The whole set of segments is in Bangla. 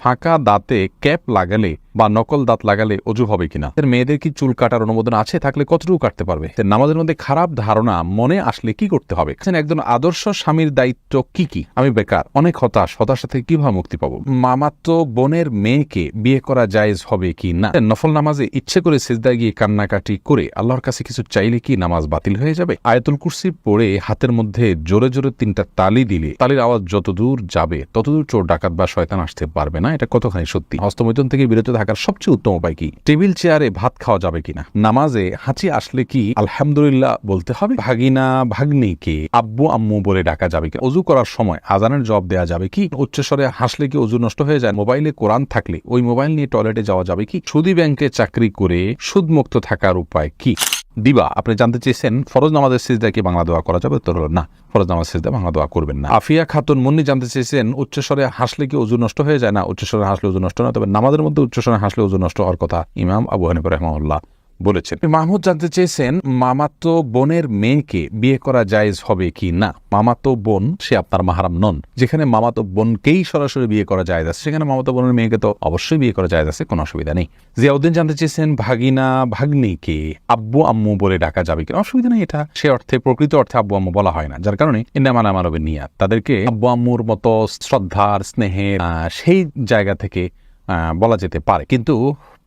ফাঁকা দাঁতে ক্যাপ লাগালে বা নকল দাঁত লাগালে অজু হবে কিনা? মেয়েদের কি চুল কাটার অনুমোদন আছে? থাকলে কতটুকু কাটতে পারবে? নামাজের মধ্যে খারাপ ধারণা মনে আসলে কি করতে হবে? একজন আদর্শ স্বামীর দায়িত্ব কি কি? আমি বেকার, অনেক হতাশ, হতাশা থেকে কীভাবে মুক্তি পাবো? মামাতো বোনের মেয়েকে বিয়ে করা জায়েজ হবে কি না? নফল নামাজে ইচ্ছে করে সিজদা গিয়ে কান্নাকাটি করে আল্লাহর কাছে কিছু চাইলে কি নামাজ বাতিল হয়ে যাবে? আয়াতুল কুরসি পড়ে হাতের মধ্যে জোরে জোরে তিনটা তালি দিলে তালির আওয়াজ যতদূর যাবে, ততদূর চোর, ডাকাত বা শয়তান আসতে পারবে না? এটা কতখানি সত্যি? হস্তমৈথুন থেকে বিরত থাকার সবচেয়ে উত্তম উপায় কি? টেবিল চেয়ারে ভাত খাওয়া যাবে কিনা? নামাজে হাঁচি আসলে কি আলহামদুলিল্লাহ বলতে হবে? ভাগিনা, ভাগ্নিকে আব্বু, আম্মু বলে ডাকা যাবে কি? অজু করার সময় আজানের জবাব দেওয়া যাবে কি? উচ্চস্বরে হাসলে কি অজু নষ্ট হয়ে যায়? মোবাইলে কোরআন থাকলে ওই মোবাইল নিয়ে টয়লেটে যাওয়া যাবে কি? সুদী ব্যাংকে চাকরি করে সুদমুক্ত থাকার উপায় কি? দিবা, আপনি জানতে চেয়েছেন, ফরজ নামাজের সিজদা কি বাংলা দোয়া করা যাবে? তোর না, ফরজ নামাজ সিজদা বাংলা দোয়া করবেন না। আফিয়া খাতুন মুন্নি জানতে চেয়েছেন, উচ্চস্বরে হাসলে কি ওজু নষ্ট হয়ে যায়? না, উচ্চস্বরে হাসলে ওজু নষ্ট না, তবে নামাজের মধ্যে উচ্চস্বরে হাসলে ওজু নষ্ট হওয়ার কথা ইমাম আবু হানিফ রহমাউল্লাহ বলেছেন। মাহমুদ জানতে চেয়েছেন মামাতো বোনের মেয়েকে বিয়ে করা জায়েজ হবে কি না। মামাতো বোন, সে আপনার মাহারাম নন। যেখানে মামাতো বোনকেই সরাসরি বিয়ে করা যায় আছে, সেখানে মামাতো বোনের মেয়েকে তো অবশ্যই বিয়ে করা যায় আছে, কোনো অসুবিধা নেই। জিয়াউদ্দিন জানতে চেয়েছেন ভাগিনা ভাগ্নিকে আব্বু আম্মু বলে ডাকা যাবে কিনা। অসুবিধা নেই এটা। সে অর্থে, প্রকৃত অর্থে আব্বু আম্মু বলা হয় না, যার কারণে ইন্দামান আমারবের নিয়াত তাদেরকে আব্বু আম্মুর মতো শ্রদ্ধার, স্নেহের সেই জায়গা থেকে বলা যেতে পারে। কিন্তু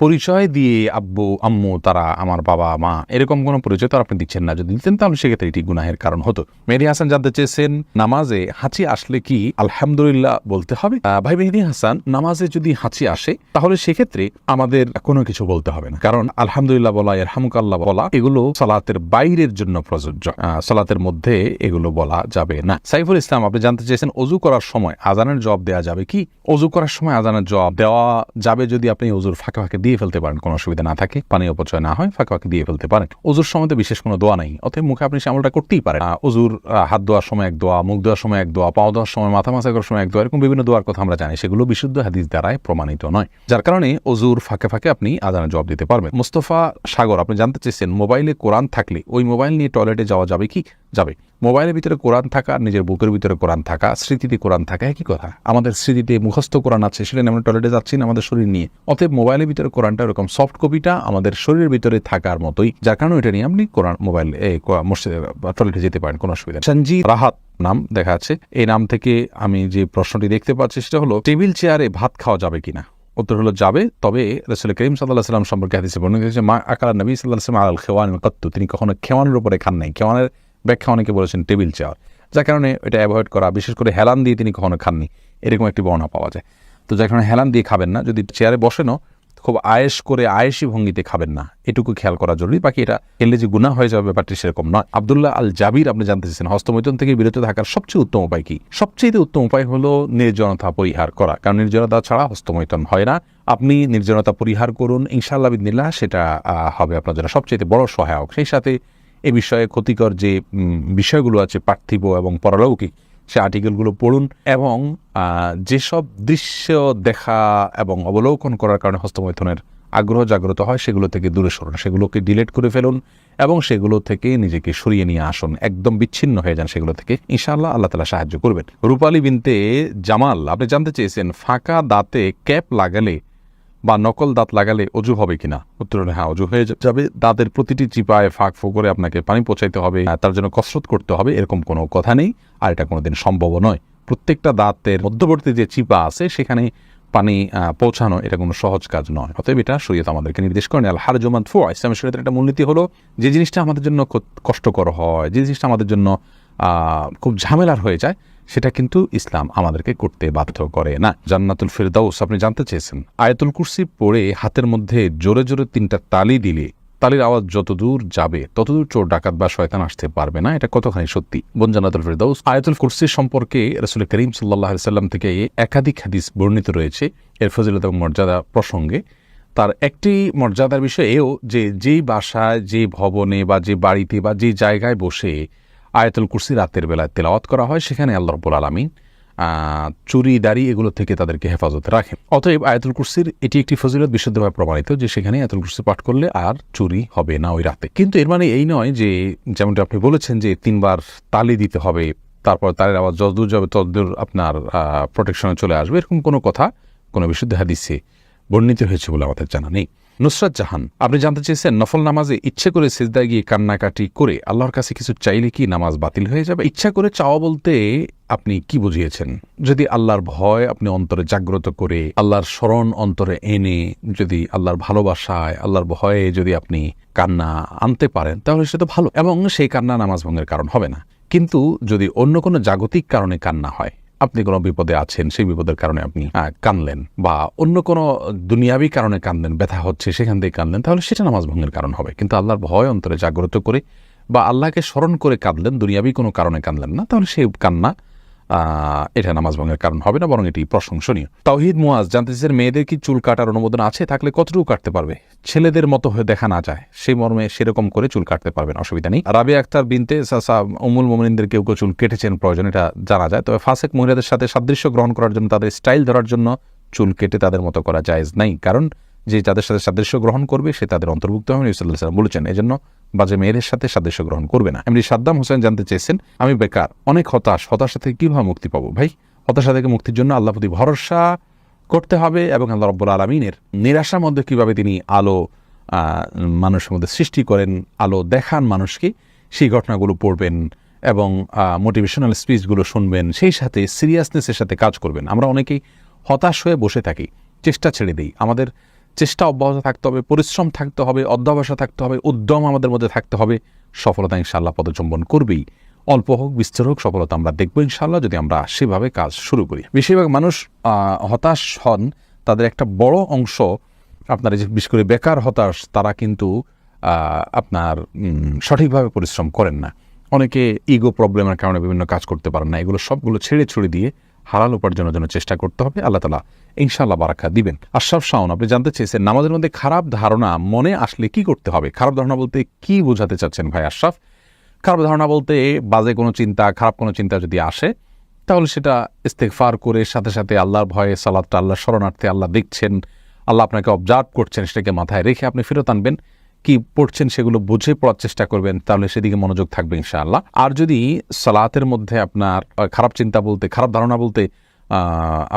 পরিচয় দিয়ে আব্বু, আম্মু, তারা, আমার বাবা, মা, এরকম কোনো পরিচয় তো আপনি দিচ্ছেন না। যদি দিতেন তাহলে সেক্ষেত্রে এটি গুনাহের কারণ হতো। মেহেদি হাসান জানতে চেয়েছেন, নামাজে হাঁচি আসলে কি? আলহামদুলিল্লাহ বলতে হবে। ভাই মেহেদি হাসান, নামাজে যদি হাঁচি আসে, তাহলে সেক্ষেত্রে আমাদের কোনো কিছু বলতে হবে না। কারণ আলহামদুলিল্লাহ বলা এরহামুকাল্লাহ বলা, এগুলো সালাতের বাইরের জন্য প্রযোজ্য। সালাতের মধ্যে এগুলো বলা যাবে না। সাইফুল ইসলাম, আপনি জানতে চেয়েছেন, অজু করার সময় আজানের জবাব দেওয়া যাবে কি? অজু করার সময় আজানের জবাব দেওয়া যাবে যদি আপনি অজুর ফাঁকে ফাঁকে দিয়ে ফেলতে পারেন, কোনো অসুবিধা না থাকে। পানি অপচয় না হয়, ফাঁকে ফাঁকে দিয়ে ফেলতে পারেন। অজুর সময় তো বিশেষ কোনো দোয়া নেই। অতএব মুখে আপনি শ্যামলটা করতেই পারেন। অজুর হাত ধোয়ার সময় এক দোয়া, মুখ ধোয়ার সময় এক দোয়া, পাও ধোয়ার সময়, মাথা মাথা করার সময় এক দোয়া, এরকম বিভিন্ন দোয়ার কথা আমরা জানি। সেগুলো বিশুদ্ধ হাদিস দ্বারাই প্রমাণিত নয়। যার কারণে অজুর ফাঁকে ফাঁকে আপনি আজানের জবাব দিতে পারবেন। মুস্তফা সাগর, আপনি জানতে চেয়েছেন, মোবাইলে কোরআন থাকলে ওই মোবাইল নিয়ে টয়লেটে যাওয়া যাবে কি? যাবে। মোবাইলের ভিতরে কোরআন থাকা, নিজের বুকের ভিতরে কোরআন থাকা, স্মৃতিতে কোরআন থাকা একই কথা। আমাদের স্মৃতিতে মুখস্থ কোরআন আছে, সেটা আমরা টয়লেটে যাচ্ছি না, আমাদের শরীর নিয়ে। অতএব মোবাইলের ভিতরে কোরআনটা এরকম সফট কপিটা আমাদের শরীরের ভিতরে থাকার মতোই, যার কারণে এটা নিয়ে আপনি কোরআন, মোবাইল মসজিদে টয়লেটে যেতে পারেন, কোনো অসুবিধা। সঞ্জি রাহাত নাম দেখা যাচ্ছে। এই নাম থেকে আমি যে প্রশ্নটি দেখতে পাচ্ছি, সেটা হলো, টেবিল চেয়ারে ভাত খাওয়া যাবে কিনা? উত্তর হলো, যাবে। তবে রসুল করিম সাল্লাহ সাল্লাম সম্পর্কে হাদিসে বর্ণিত হয়েছে মা আকালা নবী সাল্লাহ সাল্লাম আল খেওয়ান কত্তু তিনি কখনো খেওয়ানের উপরে খান নাই। খেওয়ানের ব্যাখ্যা অনেকে বলেছেন টেবিল চেয়ার। যার কারণে এটা অ্যাভয়েড করা, বিশেষ করে হেলান দিয়ে তিনি কখনো খাননি। এরকম একটি বর্ণনা পাওয়া যায়। তো যার কারণে হেলান দিয়ে খাবেন না। যদি চেয়ারে বসেনও খুব আয়েস করে আয়েসি ভঙ্গিতে খাবেন না। এটুকু খেয়াল করা জরুরি। বাকি এটা খেললে যে গুণা হয়ে যাবে ব্যাপারটি সেরকম নয়। আবদুল্লাহ আল জাবির আপনি জানতে চেয়েছেন, হস্তমৈথুন থেকে বিরত থাকার সবচেয়ে উত্তম উপায় কি? সবচেয়ে উত্তম উপায় হলো নির্জনতা পরিহার করা। কারণ নির্জনতা ছাড়া হস্তমৈতন হয় না। আপনি নির্জনতা পরিহার করুন। ইনশাআল্লাহ বিদিল্লাহ সেটা হবে আপনার জন্য সবচেয়ে বড় সহায়ক। সেই সাথে এ বিষয়ে ক্ষতিকর যে বিষয়গুলো আছে পার্থিব এবং পরলৌকিক, সে আর্টিকেলগুলো পড়ুন এবং যেসব দৃশ্য দেখা এবং অবলোকন করার কারণে হস্তমৈথনের আগ্রহ জাগ্রত হয়, সেগুলো থেকে দূরে সরুন। সেগুলোকে ডিলেট করে ফেলুন এবং সেগুলো থেকে নিজেকে সরিয়ে নিয়ে আসুন। একদম বিচ্ছিন্ন হয়ে যান সেগুলো থেকে। ইনশাআল্লাহ আল্লাহ তালা সাহায্য করবেন। রূপালী বিনতে জামাল, আপনি জানতে চেয়েছেন, ফাঁকা দাঁতে ক্যাপ লাগালে বা নকল দাঁত লাগালে অজু হবে কিনা? উত্তর হ্যাঁ অজু হয়ে যাবে। দাঁতের প্রতিটি চিপায় ফাঁক ফোকরে আপনাকে পানি পৌঁছাইতে হবে। আহ, তার জন্য কসরত করতে হবে এরকম কোনো কথা নেই। আর এটা কোনোদিন সম্ভব নয়। প্রত্যেকটা দাঁতের মধ্যবর্তী যে চিপা আছে সেখানে পানি পৌঁছানো এটা কোনো সহজ কাজ নয়। অতএব এটা শরীয়ত আমাদেরকে নির্দেশ করেন আল হার জমান ফু ইসলামের শরীয়তের একটা মূলনীতি হলো যে জিনিসটা আমাদের জন্য কষ্টকর হয় যে জিনিসটা আমাদের জন্য খুব ঝামেলার হয়ে যায় সেটা কিন্তু ইসলাম আমাদেরকে করতে বাধ্য করে না। জান্নাতুল ফিরদাউস, আপনি জানতে চেয়েছেন, আয়াতুল কুরসি পড়ে হাতের মধ্যে জোরে জোরে তিনটা তালি দিলে তালির আওয়াজ যতদূর যাবে, ততদূর চোর, ডাকাত বা শয়তান আসতে পারবে না। এটা কতখানি সত্যি? বোন জান্নাতুল ফিরদাউস, আয়াতুল কুরসি সম্পর্কে রসুল করিম সাল্লাহ সাল্লাম থেকে একাধিক হাদিস বর্ণিত রয়েছে। এর ফজিলত এবং মর্যাদা প্রসঙ্গে তার একটি মর্যাদার বিষয় এও যে যেই বাসায়, যে ভবনে বা যে বাড়িতে বা যে জায়গায় বসে আয়াতুল কুরসি রাতের বেলায় তেলাওয়াত করা হয়, সেখানে আল্লাহ রব্বুল আলমিন চুরি, দাড়ি এগুলো থেকে তাদেরকে হেফাজতে রাখেন। অতএব আয়াতুল কুরসির এটি একটি ফজিলত বিশুদ্ধভাবে প্রমাণিত যে সেখানে আয়াতুল কুরসি পাঠ করলে আর চুরি হবে না ওই রাতে। কিন্তু এর মানে এই নয় যে, যেমনটা আপনি বলেছেন যে তিনবার তালি দিতে হবে, তারপর তালের আবার যতদূর যাবে ততদূর আপনার প্রোটেকশনে চলে আসবে, এরকম কোনো কথা কোনো বিশুদ্ধ হাদিসে বর্ণিত হয়েছে বলে আমাদের জানা নেই। নুসরাত জাহান, আপনি জানতে চেয়েছেন নফল নামাজে ইচ্ছে করে সিজদায় গিয়ে কান্নাকাটি করে আল্লাহর কাছে কিছু চাইলে কি নামাজ বাতিল হয়ে যাবে? ইচ্ছা করে চাওয়া বলতে আপনি কি বুঝিয়েছেন? যদি আল্লাহর ভয় আপনি অন্তরে জাগ্রত করে আল্লাহর স্মরণ অন্তরে এনে যদি আল্লাহর ভালোবাসায়, আল্লাহর ভয়ে যদি আপনি কান্না আনতে পারেন, তাহলে সেটা ভালো। এবং সেই কান্না নামাজ ভঙ্গের কারণ হবে না। কিন্তু যদি অন্য কোনো জাগতিক কারণে কান্না হয় আপনি কোনো বিপদে আছেন, সেই বিপদের কারণে আপনি কানলেন বা অন্য কোনো দুনিয়াবি কারণে কানলেন ব্যথা হচ্ছে, সেখান থেকে কানলেন তাহলে সেটা নামাজ ভঙ্গের কারণ হবে। কিন্তু আল্লাহর ভয় অন্তরে জাগ্রত করে বা আল্লাহকে স্মরণ করে কাঁদলেন, দুনিয়াবি কোনো কারণে কান্দলেন না, তাহলে সেই কান্না এটা নামাজ ভঙ্গের কারণ হবে না, বরং এটি প্রশংসনীয়। তাওহিদ মুয়াজ জানতে চাইছেন মেয়েদের কি চুল কাটার অনুমোদন আছে? থাকলে কতটুকু কাটতে পারবে? ছেলেদের মতো হয়ে দেখা না যায়, সেই মর্মে সেরকম করে চুল কাটতে পারবেন, অসুবিধা নেই। রাবি আক্তার বিনতে সাসা অমুল মোমিনদের কেউ কেউ চুল কেটেছেন, প্রয়োজন এটা জানা যায়, তবে ফাসেক মহিলাদের সাথে সাদৃশ্য গ্রহণ করার জন্য, তাদের স্টাইল ধরার জন্য চুল কেটে তাদের মতো করা জায়েজ নাই, কারণ যে যাদের সাথে সাদৃশ্য গ্রহণ করবে, সে তাদের অন্তর্ভুক্ত হবে ইসলাম সাল্লাম বলেছেন। এজন্য বাজে মেয়েদের সাথে সাদৃশ্য গ্রহণ করবে না। এমনি সাদ্দাম হোসেন জানতে চেয়েছেন, আমি বেকার, অনেক হতাশ, হতাশা থেকে কীভাবে মুক্তি পাবো ভাই? হতাশা থেকে মুক্তির জন্য আল্লাহ প্রতি ভরসা করতে হবে এবং আল্লাহ রব্বুল আলমিনের নিরাশার মধ্যে কীভাবে তিনি আলো মানুষের মধ্যে সৃষ্টি করেন, আলো দেখান মানুষকে, সেই ঘটনাগুলো পড়বেন এবং মোটিভেশনাল স্পিচগুলো শুনবেন, সেই সাথে সিরিয়াসনেসের সাথে কাজ করবেন। আমরা অনেকেই হতাশ হয়ে বসে থাকি, চেষ্টা ছেড়ে দিই। আমাদের চেষ্টা অব্যাহত থাকতে হবে, পরিশ্রম থাকতে হবে অধ্যবসা থাকতে হবে, উদ্যম আমাদের মধ্যে থাকতে হবে। সফলতা ইনশাল্লাহ পদচম্বন করবেই। অল্প হোক, বিস্তর হোক, সফলতা আমরা দেখব ইনশাল্লাহ যদি আমরা সেভাবে কাজ শুরু করি। বেশিরভাগ মানুষ হতাশ হন, তাদের একটা বড় অংশ, আপনার যে বিশেষ করে বেকার হতাশ, তারা কিন্তু আপনার সঠিকভাবে পরিশ্রম করেন না। অনেকে ইগো প্রবলেমের কারণে বিভিন্ন কাজ করতে পারেন না। এগুলো সবগুলো ছেড়ে ছুড়ে দিয়ে হালাল উপার্জনের জন্য চেষ্টা করতে হবে। আল্লাহ তালা ইনশাল্লাহ বারাকা দিবেন। আশরাফ শাওন আপনি জানতে চেয়েছেন, নামাজের মধ্যে খারাপ ধারণা মনে আসলে কি করতে হবে? খারাপ ধারণা বলতে কি বোঝাতে চাচ্ছেন ভাই আশরাফ? খারাপ ধারণা বলতে বাজে কোনো চিন্তা, খারাপ কোনো চিন্তা যদি আসে, তাহলে সেটা ইস্তেকফার করে সাথে সাথে আল্লাহর ভয়ে সালাদটা আল্লাহ শরণার্থে আল্লাহ দেখছেন, আল্লাহ আপনাকে অবজার্ভ করছেন, সেটাকে মাথায় রেখে আপনি ফেরত আনবেন। কি পড়ছেন সেগুলো বুঝে পড়ার চেষ্টা করবেন, তাহলে সেদিকে মনোযোগ থাকবে ইনশাআল্লাহ। আর যদি সালাতের মধ্যে আপনার খারাপ চিন্তা বলতে, খারাপ ধারণা বলতে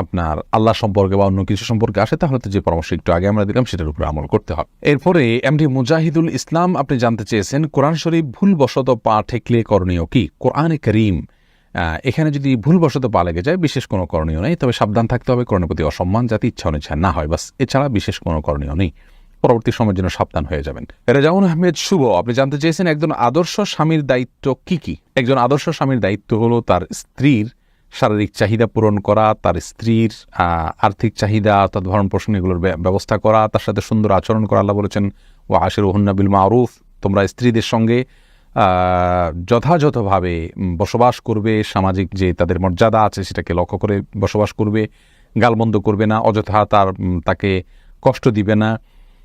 আপনার আল্লাহ সম্পর্কে বা অন্য কিছু সম্পর্কে আসে, তাহলে তো যে পরামর্শ একটু আগে আমরা দিলাম, সেটার উপরে আমল করতে হবে। এরপরে এমডি মুজাহিদুল ইসলাম, আপনি জানতে চেয়েছেন, কোরআন শরীফ ভুলবশত পা ঠেকলে করণীয় কি? কোরআনে করিম এখানে যদি ভুলবশত পা লেগে যায়, বিশেষ কোনো করণীয় নেই, তবে সাবধান থাকতে হবে করণের প্রতি অসম্মান, যাতে ইচ্ছা অনিচ্ছা না হয়, বাস। এছাড়া বিশেষ কোনো করণীয় নেই। পরবর্তী সময়ের জন্য সাবধান হয়ে যাবেন। রেজাউন আহমেদ শুভ, আপনি জানতে চেয়েছেন একজন আদর্শ স্বামীর দায়িত্ব কি কি? একজন আদর্শ স্বামীর দায়িত্ব হলো তার স্ত্রীর শারীরিক চাহিদা পূরণ করা, তার স্ত্রীর আর্থিক চাহিদা, অর্থাৎ ভরণ পোষণ এগুলোর ব্য- ব্যবস্থা করা, তার সাথে সুন্দর আচরণ করা। আল্লাহ বলেছেন ও আশির ওহন্না বিল মারুফ তোমরা স্ত্রীদের সঙ্গে যথাযথভাবে বসবাস করবে, সামাজিক যে তাদের মর্যাদা আছে সেটাকে লক্ষ্য করে বসবাস করবে গালবন্ধ করবে না, অযথা তার তাকে কষ্ট দিবে না।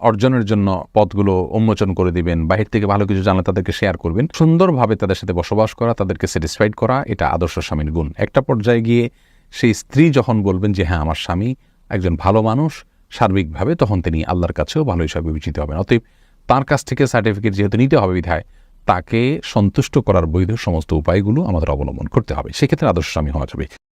অর্জনের জন্য পথগুলো উন্মোচন করে দিবেন, বাহির থেকে ভালো কিছু জানলে তাদেরকে শেয়ার করবেন, সুন্দরভাবে তাদের সাথে বসবাস করা, তাদেরকে স্যাটিসফাইড করা, এটা আদর্শ স্বামীর গুণ। একটা পর্যায়ে গিয়ে সেই স্ত্রী যখন বলবেন যে হ্যাঁ আমার স্বামী একজন ভালো মানুষ, সার্বিকভাবে তখন তিনি আল্লাহর কাছেও ভালো হিসাবে বিবেচিত হবেন। অতএব তার কাছ থেকে সার্টিফিকেট যেহেতু নিতে হবে বিধায়, তাকে সন্তুষ্ট করার বৈধ সমস্ত উপায়গুলো আমাদের অবলম্বন করতে হবে। সেক্ষেত্রে আদর্শ স্বামী হওয়া যাবে।